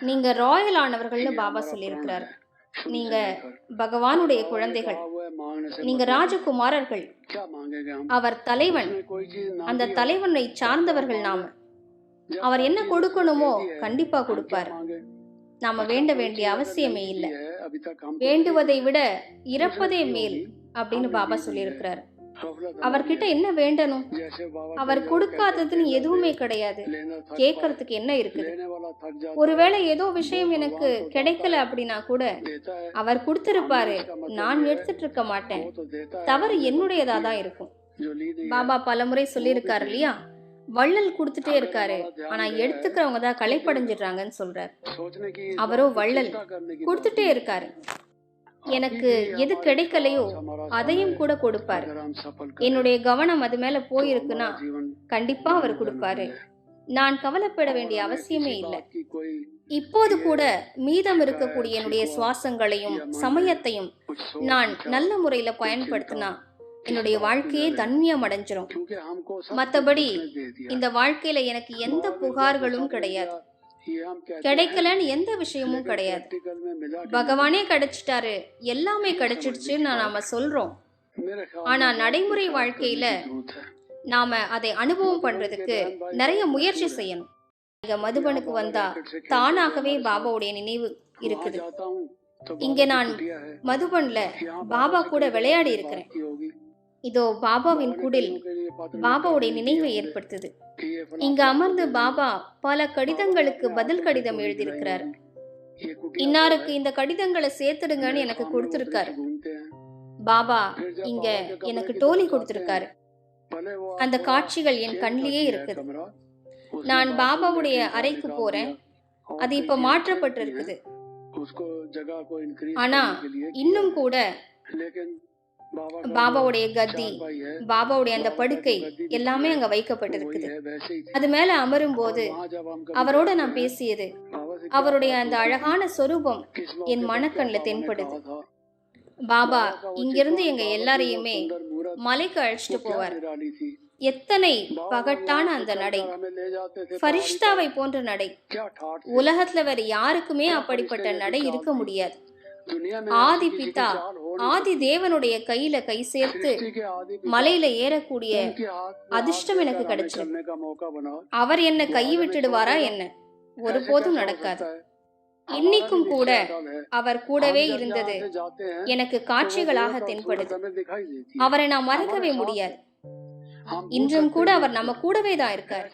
நீங்க ராயல் ஆனவர்கள்னு பாபா சொல்லியிருக்கிறார். நீங்க பகவானுடைய குழந்தைகள். நீங்க ராஜகுமாரர்கள். அவர் தலைவன். அந்த தலைவனை சார்ந்தவர்கள் நாம. அவர் என்ன கொடுக்கணுமோ கண்டிப்பா கொடுப்பார். நாம வேண்ட வேண்டிய அவசியமே இல்லை. வேண்டுவதை விட இறப்பதே மேல் அப்படின்னு பாபா சொல்லியிருக்கிறார். அவர்கிட்ட என்ன வேண்டணும்? அவர் கொடுக்காததுன்னு எதுவுமே கிடையாது. கேட்கறதுக்கு என்ன இருக்குது? ஒருவேளை ஏதோ விஷயம் எனக்கு கிடைக்கல அப்படின்னா கூட அவர் கொடுத்திருப்பாரு. நான் எடுத்துட்டு இருக்க மாட்டேன். தவறு என்னுடையதா தான் இருக்கும். பாபா பலமுறை சொல்லியிருக்காரு இல்லையா? வள்ளல் கொடுத்துட்டே இருக்காரு. ஆனா எடுத்துக்கிறவங்க தான் களைப்படைஞ்சிடுறாங்கன்னு சொல்றாரு. அவரோ வள்ளல் கொடுத்துட்டே இருக்காரு. எனக்கு எது கிடைக்கலையோ அதையும் கூட கொடுப்பாரு. என்னுடைய கவனம் அது மேல போயிருக்குன்னா கண்டிப்பா அவர் கொடுப்பாரு. நான் கவலைப்பட வேண்டிய அவசியமே இல்லை. இப்போது கூட மீதம் இருக்கக்கூடிய என்னுடைய சுவாசங்களையும் சமயத்தையும் நான் நல்ல முறையில பயன்படுத்தினா என்னுடைய வாழ்க்கையே தன்மியம் அடைஞ்சிரும். மத்தபடி இந்த வாழ்க்கையில எனக்கு எந்த புகார்களும் கிடையாது. கிடைக்கலன்னு எந்த விஷயமும் கிடையாது. பகவானே கிடைச்சிட்டாரு. எல்லாமே கிடைச்சிடுச்சுன்னு நாம சொல்றோம். ஆனா நடைமுறை வாழ்க்கையில நாம அதை அனுபவம் பண்றதுக்கு நிறைய முயற்சி செய்யணும். இங்க மதுபனுக்கு வந்தா தானாகவே பாபாவுடைய நினைவு இருக்குது. இங்க நான் மதுபன்ல பாபா கூட விளையாடி இருக்கிறேன். இதோ பாபாவின் குடில் பாபாவுடைய நினைவை ஏற்படுத்துது. இங்கு அமர்ந்து பாபா பல கடிதங்களுக்கு பதில் கடிதம் எழுதியிருக்கிறார். இன்னாருக்கு இந்த கடிதங்களை சேர்த்துடுங்கன்னு எனக்கு கொடுத்திருக்காரு. பாபா இங்க எனக்கு டோலி கொடுத்திருக்காரு. அந்த காட்சிகள் என் கண்லேயே இருக்குது. நான் பாபாவுடைய அறைக்கு போறேன். அது இப்ப மாற்றப்பட்டிருக்குது. ஆனா இன்னும் கூட பாபாவுடைய கத்தி பாபாவுடைய அந்த படுக்கை எல்லாமே அங்க வைக்கப்பட்டிருக்குது. அது மேல அமரும் போது அவரோட நான் பேசியது அவருடைய அந்த அழகான சொரூபம் என் மனக்கண்ல தென்படுது. பாபா இங்கிருந்து எங்க எல்லாரையுமே மலைக்கு அழைச்சிட்டு போவார். எத்தனை பகட்டான அந்த நடை ஃபரிஷ்தாவை போன்ற நடை. உலகத்துல வேற யாருக்குமே அப்படிப்பட்ட நடை இருக்க முடியாது. ஆதி பிதா ஆதி தேவனுடைய கையில கை சேர்த்து மலையில ஏறக்கூடிய அதிர்ஷ்டம் எனக்கு கிடைச்சது அவர் என்ன கை விட்டுடுவாரா என்ன? ஒருபோதும் நடக்காது. இன்னைக்கும் கூட அவர் கூடவே இருந்தது. எனக்கு காட்சிகளாக தென்படுது. அவரை நான் மறக்கவே முடியாது. இன்றும் கூட அவர் நம்ம கூடவே தான் இருக்கார்.